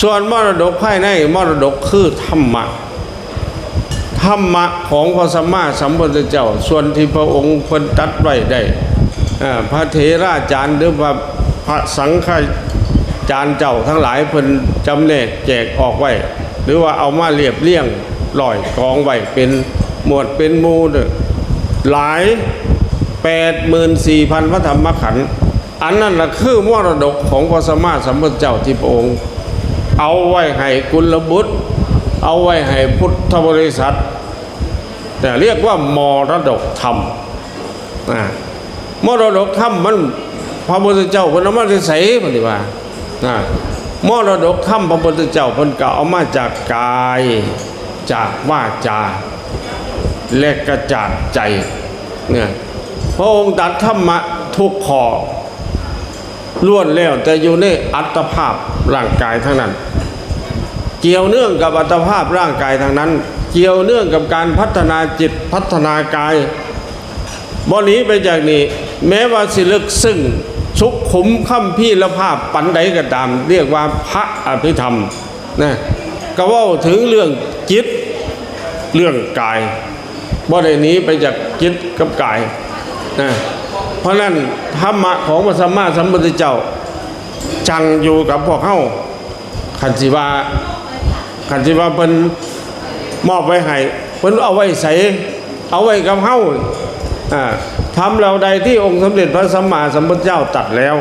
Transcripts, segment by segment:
ส่วนมรดกภายในมรดกคือธรรมะธรรมะของพระสัมมาสัมพุทธเจ้า ส่วนที่พระองค์เพิ่นตัดไว้ได้พระเถราจารย์หรือว่าพระสังฆจารย์เจ้าทั้งหลายเพิ่นจำแนกแจกออกไว้ หรือว่าเอามาเรียบเรียงลอยกองไว้เป็นหมวดเป็นมูเด้อหลาย84,000พระธรรมขันธ์อันนั้นละคือมรดกของพระสัมมาสัมพุทธเจ้าที่พระองค์ เอาไว้ให้กุลบุตร เอาไว้ให้พุทธบริษัท แต่เรียกว่ามรดกธรรมอ่ามรดกธรรมมันพระพุทธเจ้าพิ่นมาได้ใส่ปฏิว่าอ่ามรดกธรรมพระพุทธเจ้าพิ่นก็เอามาจากกายจากวาจาและกระจาดใจเนี่ยพระองค์ตัดธรรมะทุกข้อ ล้วนแล้วแต่อยู่ในอัตภาพร่างกายทั้งนั้น เกี่ยวเนื่องกับอัตภาพร่างกายทางนั้น เกี่ยวเนื่องกับการพัฒนาจิตพัฒนากายบหนีไปจากนี้ แม้ว่าสิลึกซึ่งสุขขุมค่ำพี่ละภาพปันใดก็ตาม เรียกว่าพระอภิธรรมนะก็เว่าถึงเรื่องจิตเรื่องกายบ่ได้หนีไปจากจิตกับกายนะ เพราะนั้นธรรมะของพระสัมมาสัมพุทธเจ้า จังอยู่กับพวกเขาขันสิวาขันสิวาเพิ่นมอบไว้ให้เพิ่นเอาไว้ใส่เอาไว้กับเฮาอ่าทำเราใดที่องค์สมเด็จพระสัมมาสัมพุทธเจ้าตัดแล้ว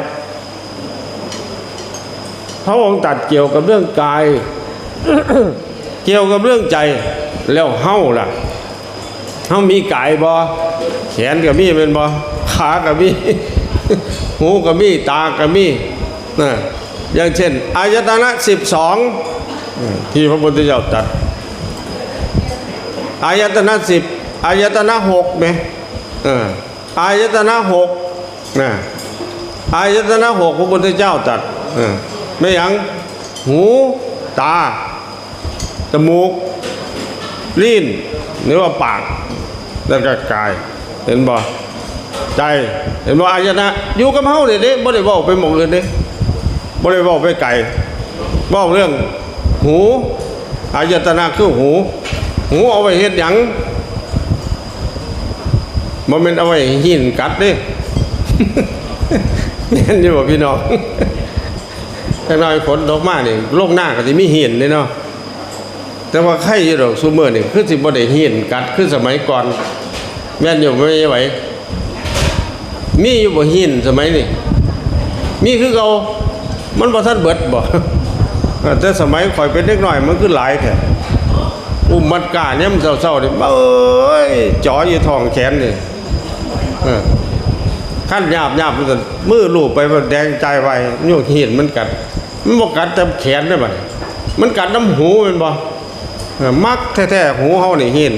พระองค์ตัดเกี่ยวกับเรื่องกาย เกี่ยวกับเรื่องใจแล้วเฮาล่ะเฮามีกายบ่แขนกับมีเป็นบ่ ขากับมีหูกับมีตากับมีนะอย่างเช่นอายตนะสิบสองที่พระพุทธเจ้าตรัดอายตนะสิบอายตนะหกไหมอออายตนะหกนะอายตนะหกพระพุทธเจ้าตรัดไม่ยังหูตา จมูก ลิ้นหรือว่าปาก แล้วก็กาย เห็นบ่ ใจเห็นบ่าอายนะอยู่กับเฮาเนี่ยเด้บ่ได้เว้าไปหมองอื่นเด้บ่ได้เว้าไปไกลเว้าเรื่องหูอายตนะคือหู หูเอาไว้เฮ็ดหยังบ่แม่นเอาไว้หินกัดเด้แม่นอยู่บ่พี่น้องจังน้อยฝนตกมานี่โลกหน้าก็สิมีหินเลยเนาะแต่ว่าไข่อยู่ดอกซูเมอร์นี่คือสิบ่ได้ห็นกัดคือสมัยก่อน แม่นอยู่ไม่ไหว มีอยู่บ่หินสมัยนี้มีคือเก่ามันบ่ทันเบิดบ่แต่สมัยข่อยเป็นเด็กน้อยมันคือหลายแท้อุ้มมัดกาเนี่ยมันเศร้าๆนี่เอ้ยจ่ออยู่ท้องแขนนี่เออขั้นหยาบหยาบมันมือลูบไปมันแดงใจไว้โยกหินมันกัด มันบ่กัดแต่แขนได้บัดนี้มันกัดน้ำหูแมันบ่เออมักแท้ๆหูเฮานี่เห็น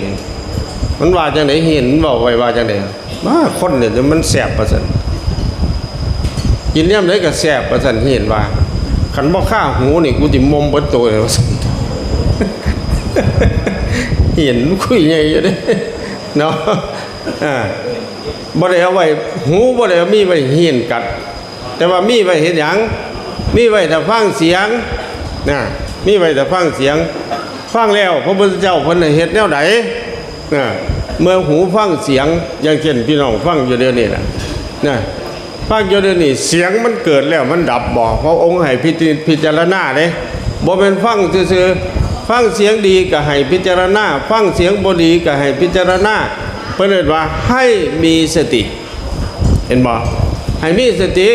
มันว่าจังไดเห็นเว้าไว้ว่าจังได มาคนเนี่ยมันแสบประสันกินเนี่ยมใดก็แสบประสันเห็นว่าคันบ่ฆ่าหูนี่กูสิมมเบิดตัวเลยว่าซั่นเห็นคุยใหญ่อยู่เด้เนาะอ่าบ่ได้เอาไว้หูบ่ได้เอามีไว้เห็นกัด แต่ว่ามีไว้เฮ็ดหยังมีไว้ถ้าฟังเสียงนะมีไว้ถ้าฟังเสียงฟังแล้วพระพุทธเจ้าเพิ่นให้เฮ็ดแนวใดนะ เมื่อหูฟังเสียงอย่างเช่นพี่น้องฟังอยู่เดี๋ยวนี้นะนะฟังอยู่เดี๋ยวนี้เสียงมันเกิดแล้วมันดับบ่เพราะองค์ให้พิจพิจารณาเด้บ่เป็นฟังซื่อฟังเสียงดีก็ให้พิจารณา ฟังเสียงบ่ดีก็ให้พิจารณาเพิ่นเรียว่าให้มีสติ เห็นบ่ให้มีสติ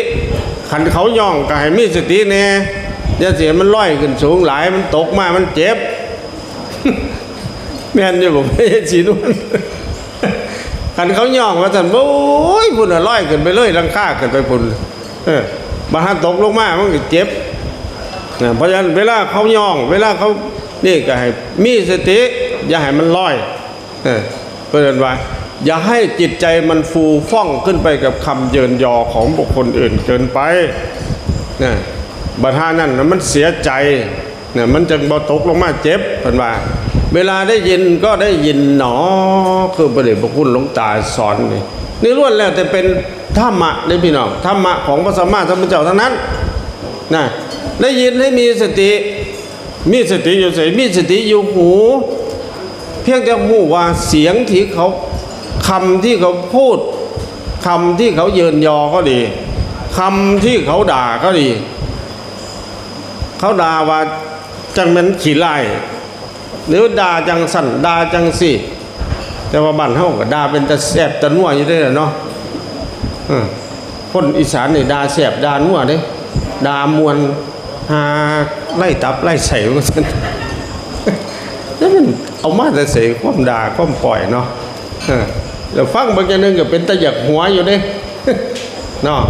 ขันเขาย่องก็ให้มีสติแน่อย่าเสียมันลอยขึ้นสูงหลายมันตกมามันเจ็บแม่นอยู่ผมไม่ใช่สีนวล ขันเขาย่องว่าท่านโอ้ยพุ่นน่ะลอยขึ้นไปเลยลังค่าขึ้นไปพุ่นเออบาหันตกลงมามันก็เจ็บนะเพราะฉะนั้นเวลาเขาย่อง เวลาเขานี่ก็ให้มีสติอย่าให้มันลอยเออเพราะฉะนั้นว่าอย่าให้จิตใจมันฟูฟ่องขึ้นไปกับคำเยินยอของบุคคลอื่นเกินไปนะบัดหานั่นน่ะมันเสียใจเนี่ยมันจึงบ่ตกลงมาเจ็บเพิ่นว่า เวลาได้ยินก็ได้ยินหนอ คือประเดชพระคุณหลวงตาสอนนี่นี่ล้วนแล้วแต่เป็นธรรมะได้พี่น้องธรรมะของพระสัมมาสัมพุทธเจ้าทั้งนั้นนะได้ยินให้มีสติ มีสติอยู่ใส่มีสติอยู่หู เพียงแต่หูว่าเสียงที่เขาคำที่เขาพูดคำที่เขาเยินยอก็ดีคำที่เขาด่าก็ดี เขาด่าว่าจังมันขี้ไล่ หรือด่าจังสั่นด่าจังสิแต่ว่าบ้านเฮาก็ด่าเป็นตะแสบตะนัวอยู่ได้อเนาะคนอีสานนี่ด่าแสบด่านัวเด้ด่ามวนหาไล่ตับไล่ใส่ว่าซั่นแล้วมันเอามาแต่เสยความด่าความปล่อยเนาะแล้วฟังบางอย่างหนึงก็เป็นตะหยักหัวอยู่เด้เนาะ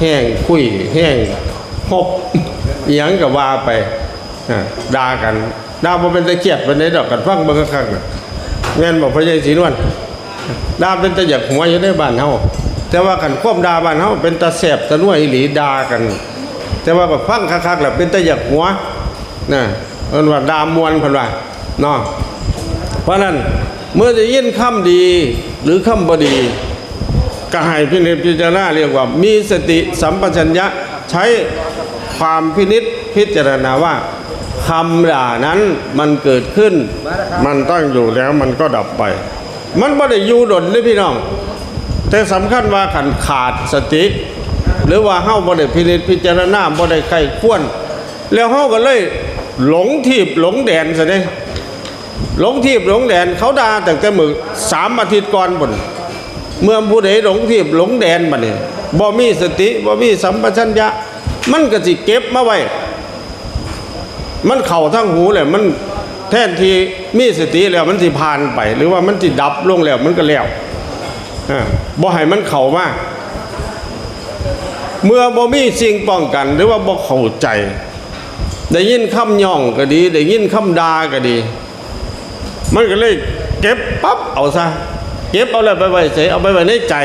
แห้งคุยแห้งหบอหยังก็ว่าไปด่ากัน ด่าบ่เป็นตะเกียดเป็นได้ดอกกันฟังเบิ่งคักๆน่ะแม่นบอกพระยายศรีนวลด่าเป็นตะหยักหัวอยู่ในบ้านเฮาแต่ว่ากันความด่าบ้านเฮาเป็นตะแสบตะนุ่ยหลีดากัน แต่ว่าแบบฟังคักๆแล้วเป็นตะหยักหัวนะเอิ้นว่าดามวนเพิ่นว่าเนาะเพราะนั้นเมื่อจะยินคำดีหรือคำบดีก็ให้พินิจพิจารณาเรียกว่า มีสติสัมปชัญญะใช้ความพินิจพิจารณาว่า คำด่านั้นมันเกิดขึ้น มันตั้งอยู่แล้วมันก็ดับไป มันไม่ได้อยู่ดนเลยพี่น้อง แต่สำคัญว่าขันขาดสติ หรือว่าเฮาบ่ได้พินิจพิจารณาบ่ได้ใครควรแล้วเฮาก็เลยหลงทีบหลงแดนซะเด้หลงทีบหลงแดนเขาด่าแต่แต่มือสามอาทิตย์ก่อนบนเมื่อผู้ใดหลงทีบหลงแดนบัดนี้บ่มีสติบ่มีสัมปชัญญะ มันก็สิเก็บมาไว้ มันเข่าทั้งหูแหละมันแทนที่มีสติแล้วมันสิผ่านไป หรือว่ามันสิดับลงแล้วมันก็แล้วบ่ให้มันเข่ามากเมื่อบ่มีสิ่งป้องกัน หรือว่าบ่เข้าใจ ได้ยินคำย่องก็ดี ได้ยินคำด่าก็ดี มันก็เลยเก็บปั๊บเอาซะเก็บเอาเลยไปไว้เสยเอาไปไว้ในใจ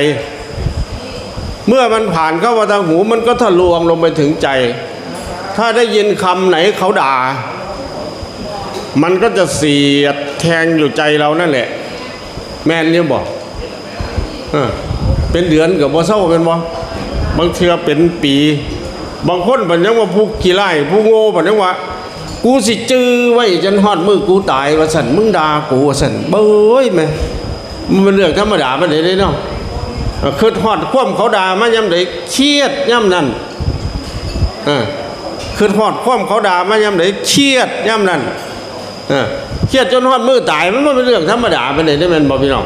เมื่อมันผ่านเข้ามาทางหูมันก็ทะลวงลงไปถึงใจ ถ้าได้ยินคำไหนเขาด่า มันก็จะเสียดแทงอยู่ใจเรานั่นแหละ แม่นเนี่ยบอกเป็นเดือนกับบ่เศร้าเป็นบ่บางเทือเป็นปี บางคนบันยังว่าผู้ขี้ไล่ผู้โง่บันยังว่ากูสิจื้อไว้จนฮอดมือกูตายว่าสันมึงด่ากูว่าสันเบ้ยแม่มันเป็นเรื่องธรรมดาปานใดเด้เนาะเออคือฮอดความเขาด่ามาย่ำใดเครียดย่ำนั้นเออ คือฮอดความเขาด่ามาย่ำใดเครียดย่ำนั้นเครียดจนฮอดมือตายมันบ่เป็นเรื่องธรรมดาปานใดได้แมนบ่พี่น้อง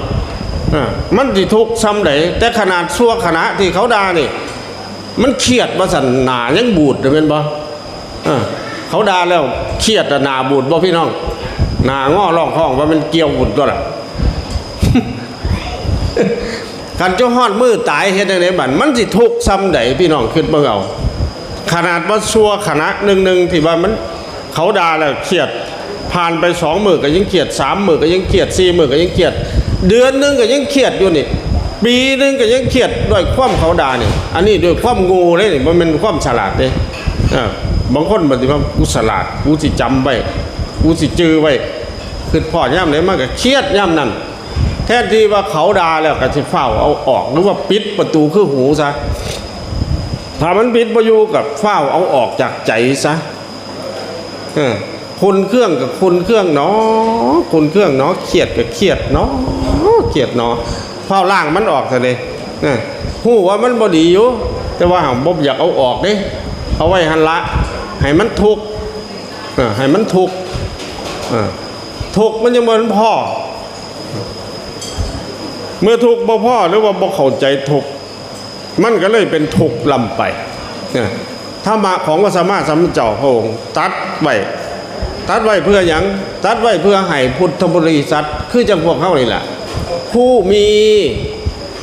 มันสิทุกข์ซ้ำใดแต่ขนาดชั่วขณะที่เขาด่านี่ มันเครียดว่าสันหนายังบูดได้แม่นบ่เอเขาด่าแล้วเครียดหนาบูดบ่พี่น้องหนาง้อร้องห้องว่ามันเกี่ยวบุญตัวละกันเจ้าฮอดมือตายเฮ็ดจังไดบัดมันสิทุกข์ซ้ำใดพี่น้องคิดเบิ่เอา ขนาดว่าซัวขณะหนึ่งๆที่ว่ามันเขาด่าแล้วเครียดผ่านไปสองหมือก็ยังเครียดสามหมือก็ยังเครียดสี่หมือก็ยังเครียด เดือนหนึงก็ยังเครียดอยู่นี่ปีหนึงก็ยังเครียดด้วยความเขาด่านี่อันนี้ด้วยความงูเลยนี่มันเป็นความฉลาดเด้อ่าบางคนปฏิว่ากูฉลาดกูสิจำไว้กูสิจื้อไว้คือพ่อย่ำไหนมันก็เครียดย่ำนั่นแทนที่ว่าเขาด่าแล้วก็สิเฝ้าเอาออกหรือว่าปิดประตูคือหูซะ ถ้ามันปิดประยูกับเฝ้าเอาออกจากใจซะคุณเครื่องกับคุณเครื่องเนาะคุณเครื่องเนาะเครียดกับเครียดเนาะเครียดเนาะเฝ้าล่างมันออกซะเลยหูว่ามันบ่ดีอยู่ แต่ว่าหาบ่อยากเอาออกเด้เอาไว้หันละให้มันทุกข์ให้มันทุกข์ทุกข์มันยังบ่ทันพ่อ เมื่อทุกข์บ่พ่อหรือว่าบ่เข้าใจทุกข์ มันก็เลยเป็นทุกข์ลำไปนธรรมะของพระสัมมาสัมพุทธเจ้าพระองค์ตัดไว้ตัดไว้เพื่อหยังตัดไว้เพื่อให้พุทธบริษัทคือจังพวกเขานี่แหละผู้มี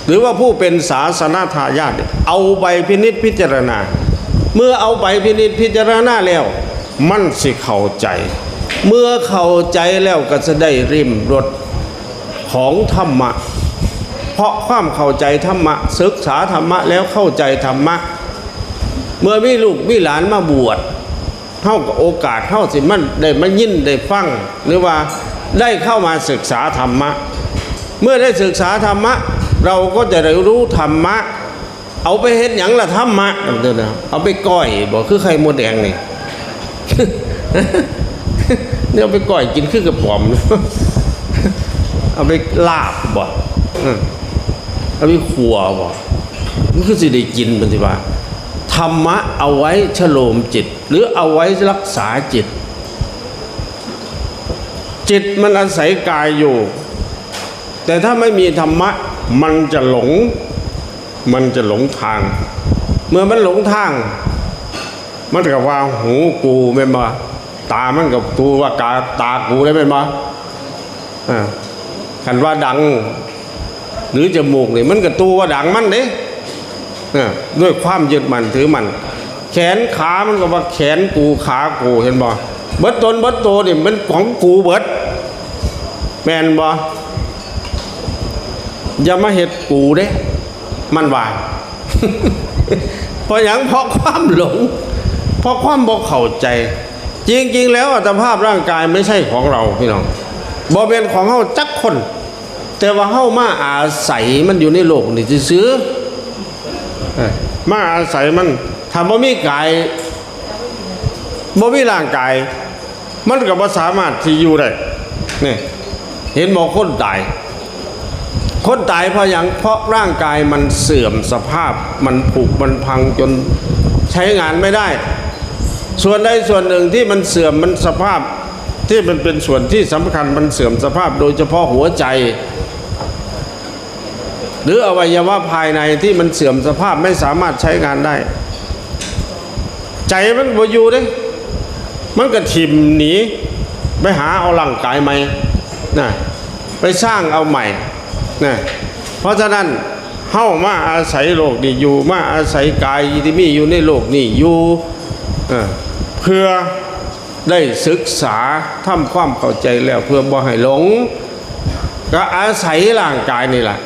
หรือว่าผู้เป็นศาสนาทายาทเอาไปพินิจพิจารณา เมื่อเอาไปพินิจพิจารณาแล้ว มันสิเข้าใจ เมื่อเข้าใจแล้วก็จะได้ริมรสของธรรมะ ราะความเข้าใจธรรมะศึกษาธรรมะแล้วเข้าใจธรรมะ เมื่อมีลูกมีหลานมาบวชเท่ากับโอกาสเท่าสิมันได้มายินได้ฟังหรือว่าได้เข้ามาศึกษาธรรมะ เมื่อได้ศึกษาธรรมะ เราก็จะได้รู้ธรรมะ เอาไปเห็นอย่างละธรรมะเดี๋ยวนะเอาไปก้อยบอกคือไข่มดแดงนี่เนี่ยเอาไปก่อยกินขึ้นกับผมเอาไปลาบบ่ อืมเอาไปขัวบ่มันคือสิได้กินเป็นสิว่าธรรมะเอาไว้ฉโลมจิต หรือเอาไว้รักษาจิต จิตมันอาศัยกายอยู่ แต่ถ้าไม่มีธรรมะมันจะหลง มันจะหลงทาง เมื่อมันหลงทาง มันกับว่าหูกูเป็นมาตามันกับตูว่ากาตากูได้เป็นมาอ่าคันว่าดัง หรือจมูกนี่มันกับตูว่าดังมันเด้อ่าด้วยความยึดมันถือมัน แขนขามันก็ว่าแขนกูขากูเห็นบ่เบิดตนเบิดโตนี่ยมันของกูเบิดแมนบ่อย่ามาเห็ดกูเด้ มันว่าเพราะอย่างเพราะความหลง เพราะความบกเข้าใจ จริงๆ แล้วอัตภาพร่างกายไม่ใช่ของเราพี่น้องบ่เป็นของเฮาจักคน แต่ว่าเฮามาอาศัยมันอยู่ในโลกนี่ซื้อมาอาศัยมันถ้าบ่มีกายบ่มีร่างกาย มันก็บ่สามารถที่อยู่ได้นี่เห็นบอกคนตาย คนตายเพราะอย่างเพราะร่างกายมันเสื่อมสภาพมันผุมันพังจนใช้งานไม่ได้ ส่วนใดส่วนหนึ่งที่มันเสื่อมมันสภาพที่มันเป็นส่วนที่สำคัญมันเสื่อมสภาพ โดยเฉพาะหัวใจ หรืออวัยวะภายในที่มันเสื่อมสภาพไม่สามารถใช้งานได้ ใจมันบ่อยู่เด้มันก็ทิ่มหนีไปหาเอาร่างกายใหม่นะไปสร้างเอาใหม่นะเพราะฉะนั้นเฮ้ามาอาศัยโลกนี่อยู่มาอาศัยกายที่มีอยู่ในโลกนี่อยู่เออเพื่อได้ศึกษาทำความเข้าใจแล้วเพื่อบ่ให้หลง ก็อาศัยร่างกายนี่แหละ